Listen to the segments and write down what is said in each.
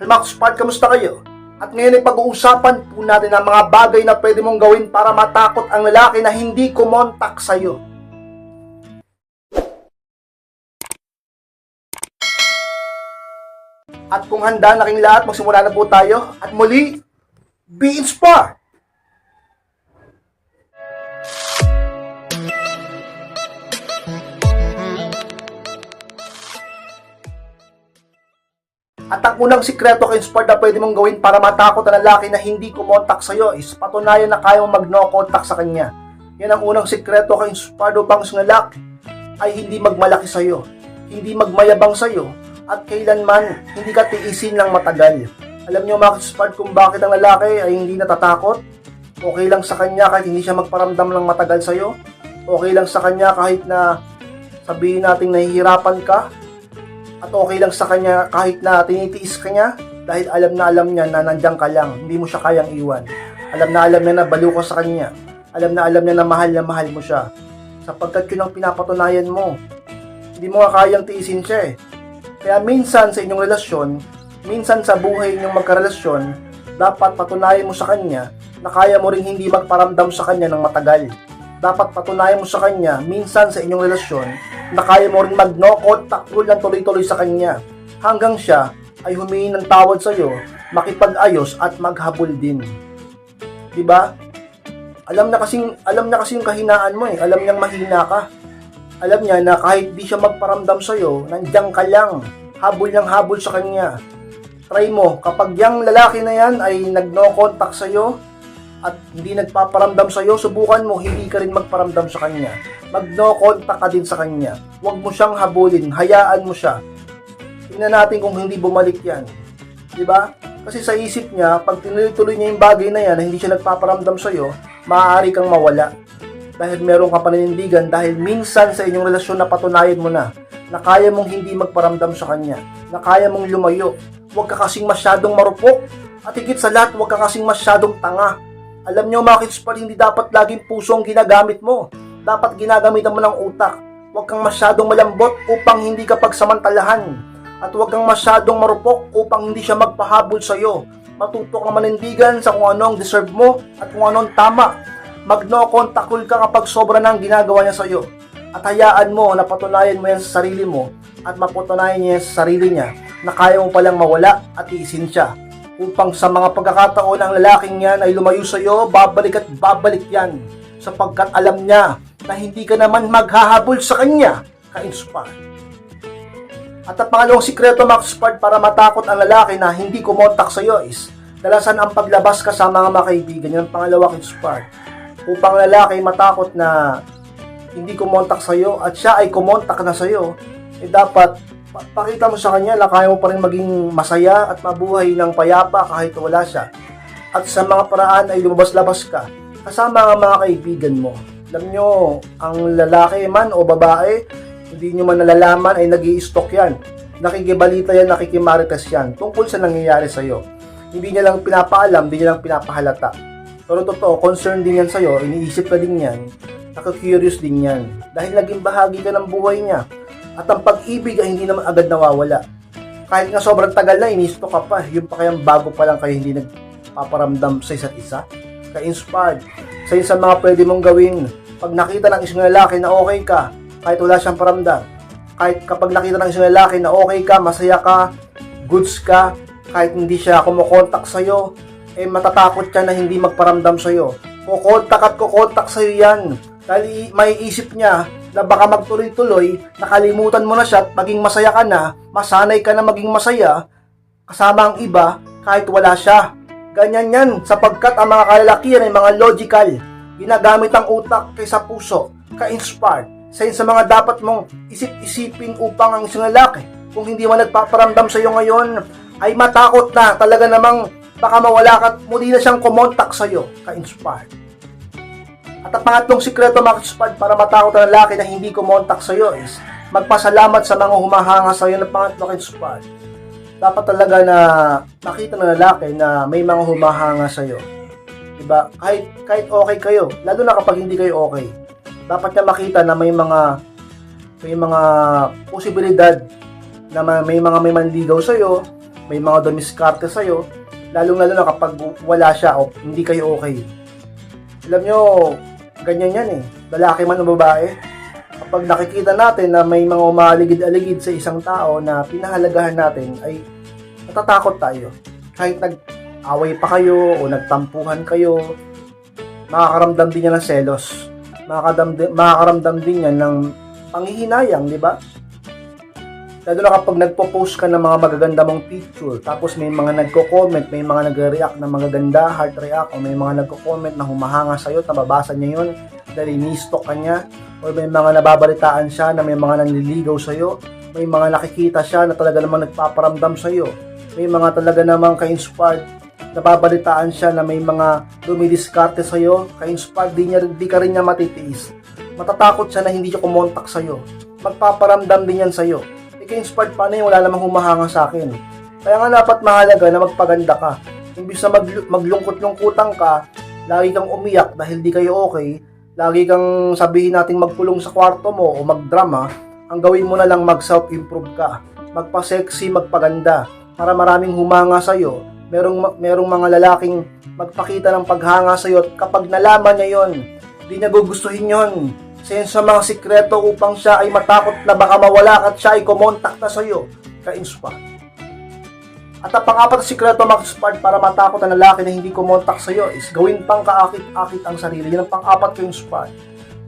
Helmax Spark, kamusta kayo? At ngayon ay pag-uusapan po natin ang mga bagay na pwede mong gawin para matakot ang lalaki na hindi kumontak sa'yo. At kung handa na kayong lahat, magsimula na po tayo. At muli, be inspired! At ang unang sikreto kay Inspired na pwede mong gawin para matakot ang lalaki na hindi kumontak sa'yo is patunayan na kaya mong mag-no contact sa kanya. Yan ang unang sikreto kay Inspired upang sa lalaki ay hindi magmalaki sa'yo, hindi magmayabang sa'yo, at kailanman hindi ka tiisin ng matagal. Alam niyo mga Inspired kung bakit ang lalaki ay hindi natatakot? Okay lang sa kanya kahit hindi siya magparamdam ng matagal sa'yo? Okay lang sa kanya kahit na sabihin natin nahihirapan ka? At okay lang sa kanya kahit na tinitiis ka niya dahil alam na alam niya na nandiyan ka lang, hindi mo siya kayang iwan. Alam na alam niya na baliw ka sa kanya. Alam na alam niya na mahal na mahal mo siya. Sapagkat yun ang pinapatunayan mo. Hindi mo nga kayang tiisin siya eh. Kaya minsan sa inyong relasyon, minsan sa buhay ninyong magkarelasyon, dapat patunayan mo sa kanya na kaya mo ring hindi magparamdam sa kanya ng matagal. Dapat patunayan mo sa kanya, minsan sa inyong relasyon, na kaya mo rin mag-no contact rule ng tuloy-tuloy sa kanya. Hanggang siya ay humingi ng tawad sa iyo, makipag-ayos at maghabol din. 'Di ba? Alam na kasing alam na kasi yung kahinaan mo eh. Alam niyang mahina ka. Alam niya na kahit di siya magparamdam sa iyo, nandiyan ka lang. Habol niyang habol sa kanya. Try mo, kapag yung lalaki na yan ay nag-no contact sa iyo at hindi nagpaparamdam sa iyo, subukan mo hindi ka rin magparamdam sa kanya. Mag-no contact ka din sa kanya. Huwag mo siyang habulin, hayaan mo siya. Tingnan natin kung hindi bumalik yan. 'Di ba? Kasi sa isip niya, pag tinuloy-tuloy niya yung bagay na yan na hindi siya nagpaparamdam sa iyo, maaari kang mawala. Dahil meron ka paninindigan dahil minsan sa inyong relasyon na patunayan mo na na kaya mong hindi magparamdam sa kanya, na kaya mong lumayo. Huwag ka kasing masyadong marupok at higit sa lahat, huwag ka kasing masyadong tanga. Alam niyo mga kids hindi dapat laging puso ang ginagamit mo. Dapat ginagamitan mo ng utak. Huwag kang masyadong malambot upang hindi ka pagsamantalahan. At huwag kang masyadong marupok upang hindi siya magpahabol sa iyo. Matuto kang manindigan sa kung ano ang deserve mo at kung ano ang tama. Mag-no contact ka kapag sobra na ang ginagawa niya sa iyo. At hayaan mo na patunayan mo yan sa sarili mo at mapatunayan niya sa sarili niya na kaya mo palang mawala at iisin siya. Upang sa mga pagkakataon ang lalaking yan ay lumayo sa iyo, babalik at babalik yan. Sapagkat alam niya na hindi ka naman maghahabol sa kanya ka-inspire. At ang pangalawang sikreto Max Part para matakot ang lalaki na hindi kumontak sa iyo is dalasan ang paglabas ka sa mga makaibigan. Yan ang pangalawa kay Spark. Upang ang lalaki matakot na hindi kumontak sa iyo at siya ay kumontak na sa iyo, eh dapat pa- pakita mo sa kanya na kaya mo pa rin maging masaya at mabuhay ng payapa kahit wala siya. At sa mga paraan ay lumabas-labas ka kasama ang mga kaibigan mo. Alam nyo, ang lalaki man o babae, hindi nyo man nalalaman ay nag stock yan. Nakikibalita yan, nakikimarites yan tungkol sa nangyayari sa'yo. Hindi niya lang pinapaalam, hindi niya lang pinapahalata. Pero totoo, concern din yan sa'yo, iniisip ka din yan, nakaka-curious din yan. Dahil naging bahagi ka ng buhay niya. At ang pag-ibig ay hindi naman agad nawawala. Kahit nga sobrang tagal na, inisto ka pa. Yung pa kayang bago pa lang kayo hindi nagpaparamdam sa isa't isa. Ka-inspired. Sa isa mga pwede mong gawin. Pag nakita ng isang lalaki na okay ka, kahit wala siyang paramdam. Kahit kapag nakita ng isang lalaki na okay ka, masaya ka, goods ka, kahit hindi siya kumukontak sa'yo, eh matatakot ka na hindi magparamdam sa'yo. Kukontak at kukontak sa'yo yan. Dahil may isip niya na baka magtuloy-tuloy, nakalimutan mo na siya at maging masaya ka na, masanay ka na maging masaya, kasama ang iba, kahit wala siya. Ganyan yan, sapagkat ang mga kalalakihan ay mga logical. Ginagamit ang utak kaysa puso, ka-inspired. Sa sa mga dapat mong isip-isipin upang ang isang lalaki, kung hindi man nagpaparamdam sa iyo ngayon, ay matakot na talaga namang baka mawala ka at muli na siyang kumontak sa iyo, ka-inspired. At ang pangatlong sikreto mga ka-inspired para matakot ang lalaki na hindi kumontak sa iyo is magpasalamat sa mga humahanga sa iyo ng pangatlo ka-inspired. Dapat talaga na makita ng lalaki na may mga humahanga sa iyo. Diba? Kahit, kahit okay kayo, lalo na kapag hindi kayo okay, dapat niya makita na may mga may mga posibilidad na ma- may mga may manligaw sa iyo, may mga dumiskarte sa'yo, lalong-lalo na kapag wala siya o hindi kayo okay. Alam nyo, ganyan yan eh. Lalaki man o babae. Kapag nakikita natin na may mga umaligid-aligid sa isang tao na pinahalagahan natin, ay natatakot tayo. Kahit nag-away pa kayo o nagtampuhan kayo, makakaramdam din yan ng selos. Makakaramdam, makakaramdam din yan ng panghihinayang, di ba? Lalo na kapag nagpo-post ka ng mga magaganda mong picture, tapos may mga nagko-comment, may mga nagre-react na magaganda, heart react, o may mga nagko-comment na humahanga sa'yo, nababasa niya yun, dahil ni-stalk ka niya, o may mga nababalitaan siya na may mga nanliligaw sa'yo, may mga nakikita siya na talaga namang nagpaparamdam sa'yo, may mga talaga namang ka-inspired, nababalitaan siya na may mga dumidiskarte sa'yo, ka-inspired, di, niya, di ka rin niya matitiis. Matatakot siya na hindi siya kumontak sa'yo. Magpaparamdam din yan sa'yo ka-inspired pa na yun, wala namang humahanga sa akin. Kaya nga dapat mahalaga na magpaganda ka. Imbis na mag- maglungkot-lungkutan ka, lagi kang umiyak dahil di kayo okay, lagi kang sabihin natin magpulong sa kwarto mo o magdrama, ang gawin mo na lang mag-self-improve ka. Magpa-sexy, magpaganda, para maraming humanga sa'yo. Merong, merong mga lalaking magpakita ng paghanga sa'yo at kapag nalaman niya yon, di niya gugustuhin yon sensa mga sikreto upang siya ay matakot na baka mawala at siya ay kumontak na sa iyo ka-inspire. At ang pang-apat na sikreto mag-inspire para matakot ang lalaki na hindi kumontak sa iyo is gawin pang kaakit-akit ang sarili. Yan ang pang-apat ka-inspire.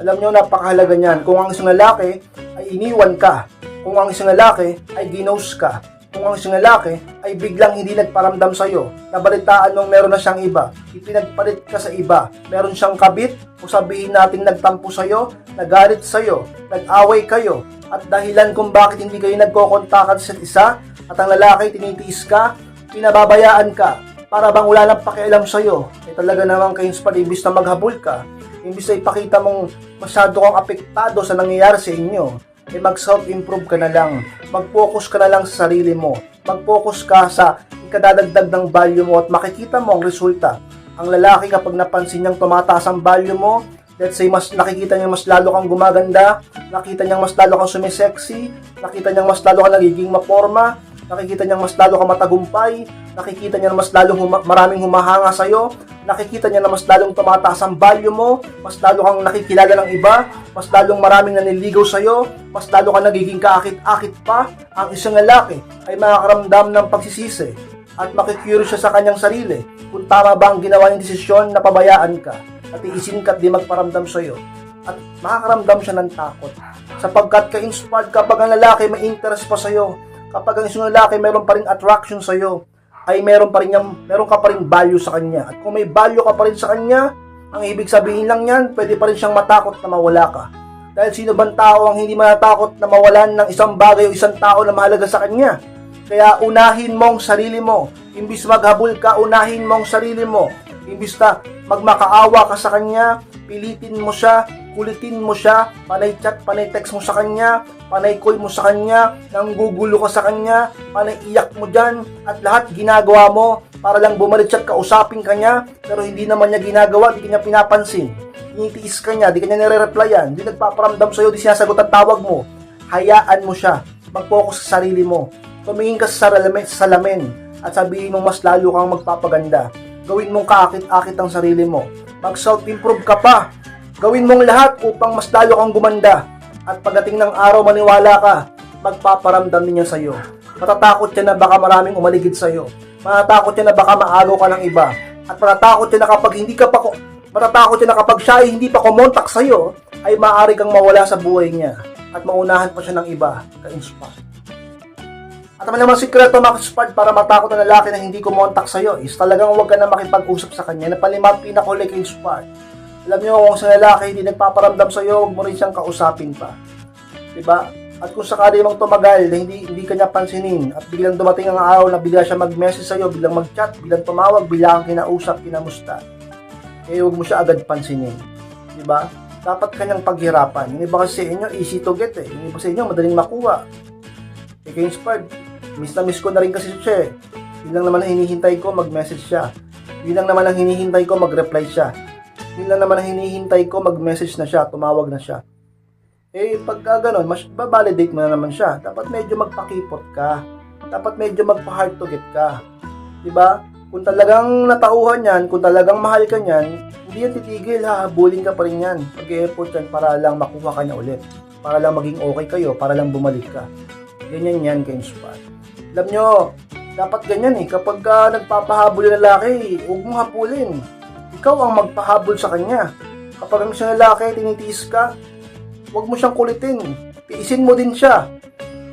Alam niyo, napakahalaga niyan. Kung ang isang lalaki ay iniwan ka, kung ang isang lalaki ay ginos ka, kung ang isang lalaki ay biglang hindi nagparamdam sa iyo, nabalitaan mong meron na siyang iba, ipinagpalit ka sa iba, meron siyang kabit, o sabihin natin nagtampo sa iyo, nagalit sa iyo, nag-away kayo, at dahilan kung bakit hindi kayo nagkokontakan sa isa, at ang lalaki tinitiis ka, pinababayaan ka, para bang wala nang pakialam sa iyo, eh talaga naman kayo pa imbis na maghabol ka, imbis na ipakita mong masyado kang apektado sa nangyayari sa inyo, eh mag-self-improve ka na lang. Mag-focus ka na lang sa sarili mo. Mag-focus ka sa ikadadagdag ng value mo at makikita mo ang resulta. Ang lalaki kapag napansin niyang tumataas ang value mo, let's say mas nakikita niya mas lalo kang gumaganda, nakita niya mas lalo kang sumisexy, nakita niya mas lalo kang nagiging maporma, nakikita niya mas lalo kang matagumpay, nakikita niya mas lalong huma- maraming humahanga sa'yo, nakikita niya na mas lalong tumataas ang value mo, mas lalo kang nakikilala ng iba, mas lalong maraming naniligaw sa'yo, mas lalo kang nagiging kaakit-akit pa, ang isang lalaki ay makakaramdam ng pagsisisi at makikurious siya sa kanyang sarili kung tama ba ang ginawa niyang desisyon na pabayaan ka at iisin ka at di magparamdam sa'yo. At makakaramdam siya ng takot. Sapagkat ka-inspired kapag ang lalaki may interest pa sa'yo kapag ang isang lalaki meron pa rin attraction sa'yo ay meron pa rin niyang, meron ka pa rin value sa kanya. At kung may value ka pa rin sa kanya, ang ibig sabihin lang yan, pwede pa rin siyang matakot na mawala ka. Dahil sino bang tao ang hindi matatakot na mawalan ng isang bagay o isang tao na mahalaga sa kanya? Kaya unahin mo ang sarili mo. Imbis maghabol ka, unahin mo ang sarili mo. Imbis na magmakaawa ka sa kanya, pilitin mo siya, kulitin mo siya, panay chat, panay text mo sa kanya, panay call mo sa kanya, nanggugulo ka sa kanya, panay iyak mo dyan, at lahat ginagawa mo para lang bumalik siya at kausapin kanya, pero hindi naman niya ginagawa, di kanya pinapansin. Tinitiis ka niya, di kanya nire-replyan, di nagpaparamdam sa'yo, di sinasagot ang tawag mo. Hayaan mo siya, mag-focus sa sarili mo. Tumingin ka sa salamin, sa salamin at sabihin mo mas lalo kang magpapaganda. Gawin mong kaakit-akit ang sarili mo. Mag-self-improve ka pa. Gawin mong lahat upang mas lalo kang gumanda. At pagdating ng araw maniwala ka, magpaparamdam din yan sa'yo. Matatakot yan na baka maraming umaligid sa'yo. Matatakot yan na baka maagaw ka ng iba. At matatakot yan na kapag hindi ka pa ko- Matatakot yan na kapag siya ay hindi pa kumontak sa'yo, ay maaari kang mawala sa buhay niya at maunahan pa siya ng iba ka-inspire. At naman naman sikreto makasipad para matakot ang lalaki na hindi kumontak sa'yo is talagang huwag ka na makipag-usap sa kanya na palimang pinakahuli ka inspired. Alam niyo kung sa lalaki hindi nagpaparamdam sa'yo, huwag mo rin siyang kausapin pa. Diba? At kung sakali mong tumagal na hindi, hindi kanya pansinin at biglang dumating ang araw na bigla siya mag-message sa'yo, biglang mag-chat, biglang tumawag, biglang kinausap, kinamusta. Eh huwag mo siya agad pansinin. Diba? Dapat kanyang paghirapan. Yung iba kasi sa inyo, easy to get eh. Yung iba sa inyo, madaling makuha. Eh, kay inspired, miss na miss ko na rin kasi siya eh. Yun lang naman ang hinihintay ko, mag-message siya. Yun lang naman ang hinihintay ko, mag-reply siya. Yun lang naman ang hinihintay ko, mag-message na siya, tumawag na siya. Eh, pagka ganun, mas babalidate mo na naman siya. Dapat medyo magpakipot ka. dapat medyo magpa-hard to get ka. 'Di ba? Kung talagang natauhan yan, kung talagang mahal ka niyan, hindi yan titigil, hahabulin ka pa rin yan. Pag-effort yan para lang makuha ka niya ulit. Para lang maging okay kayo, para lang bumalik ka. Ganyan yan, ka-inspire. Alam nyo, dapat ganyan eh. Kapag ka nagpapahabol yung lalaki, huwag mong habulin. Ikaw ang magpahabol sa kanya. Kapag ang isang lalaki, tinitiis ka, huwag mo siyang kulitin. Tiisin mo din siya.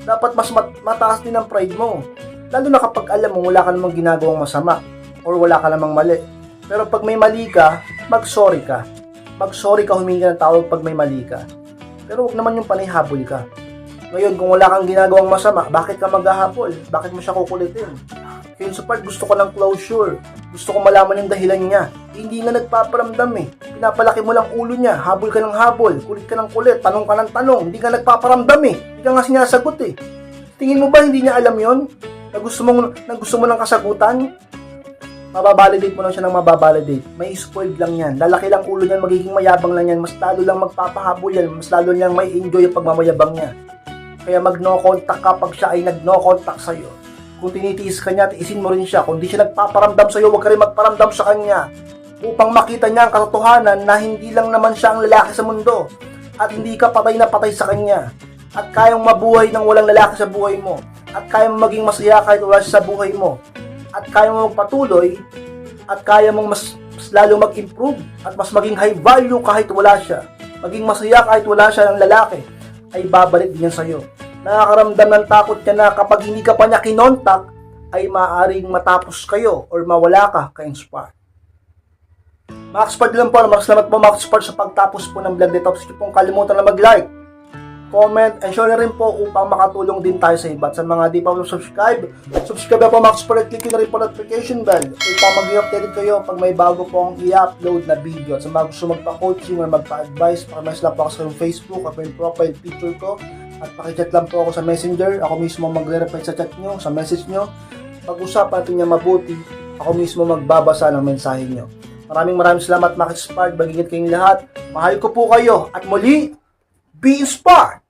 Dapat mas mat- mataas din ang pride mo. Lalo na kapag alam mo wala ka namang ginagawang masama or wala ka namang mali. Pero pag may mali ka, mag-sorry ka. Mag-sorry ka humingi ng tawag pag may mali ka. Pero huwag naman yung panihabol ka. Ngayon, kung wala kang ginagawang masama, bakit ka maghahabol? Bakit mo siya kukulitin? Kaya sa part, gusto ko ng closure. Gusto ko malaman yung dahilan niya. Hindi nga nagpaparamdam eh. Pinapalaki mo lang ulo niya. Habol ka ng habol. Kulit ka ng kulit. Tanong ka ng tanong. Hindi ka nagpaparamdam eh. Hindi ka nga sinasagot eh. Tingin mo ba hindi niya alam yon? Na gusto mo, na gusto mo ng kasagutan? Mababalidate mo lang siya ng mababalidate. May spoiled lang yan. Lalaki lang ulo niyan, magiging mayabang lang yan. Mas lalo lang magpapahabol yan. Mas lalo niyang may enjoy yung pagmamayabang niya. Kaya mag no contact kapag siya ay nag no contact sa'yo. Kung tinitiis ka niya, tiisin mo rin siya. Kung di siya nagpaparamdam sa'yo, huwag ka rin magparamdam sa kanya. Upang makita niya ang katotohanan na hindi lang naman siya ang lalaki sa mundo. At hindi ka patay na patay sa kanya. At kayang mabuhay ng walang lalaki sa buhay mo. At kayang maging masaya kahit wala siya sa buhay mo. At kaya mo magpatuloy. At kaya mong mas, mas lalo mag-improve. At mas maging high value kahit wala siya. Maging masaya kahit wala siya ng lalaki. Ay babalik din yan sa'yo nakakaramdam ng takot ka na kapag hindi ka pa niya kinontak, ay maaaring matapos kayo or mawala ka ka-inspire. Max Part lang po, maraming salamat po Max Part sa pagtapos po ng vlog nito. Tapos kung kalimutan na mag-like, comment, and share rin po upang makatulong din tayo sa iba. At sa mga di pa po subscribe, subscribe na po Part at click na rin po notification bell upang mag updated kayo pag may bago pong i-upload na video. At sa mga gusto magpa-coaching or magpa-advise, pakamalas lang po ako sa Facebook at yung profile picture ko at pakichat lang po ako sa messenger. Ako mismo magre-reply sa chat nyo, sa message nyo. Pag-usapan natin niya mabuti, ako mismo magbabasa ng mensahe nyo. Maraming maraming salamat mga Spark. Mag-ingat kayong lahat. Mahal ko po kayo. At muli, be inspired!